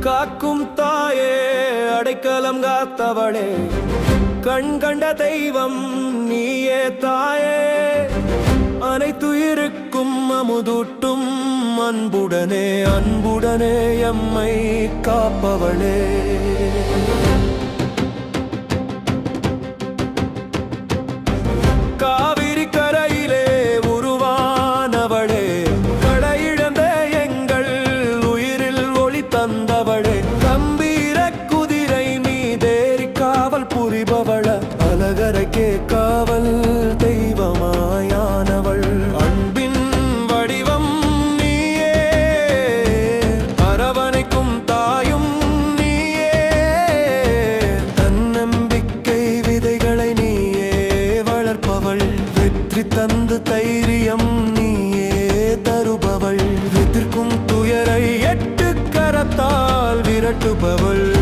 காக்கும் தாயே அடைக்கலம் காத்தவளே. கண் கண்ட தெய்வம் நீயே தாயே. அனைத்துயிருக்கும் அமுதூட்டும் அன்புடனே அன்புடனே எம்மை காப்பவளே. வெற்றி தந்து தைரியம் நீயே தருபவள். எதிர்க்கும் துயரை எட்டு கரத்தால் விரட்டுபவள்.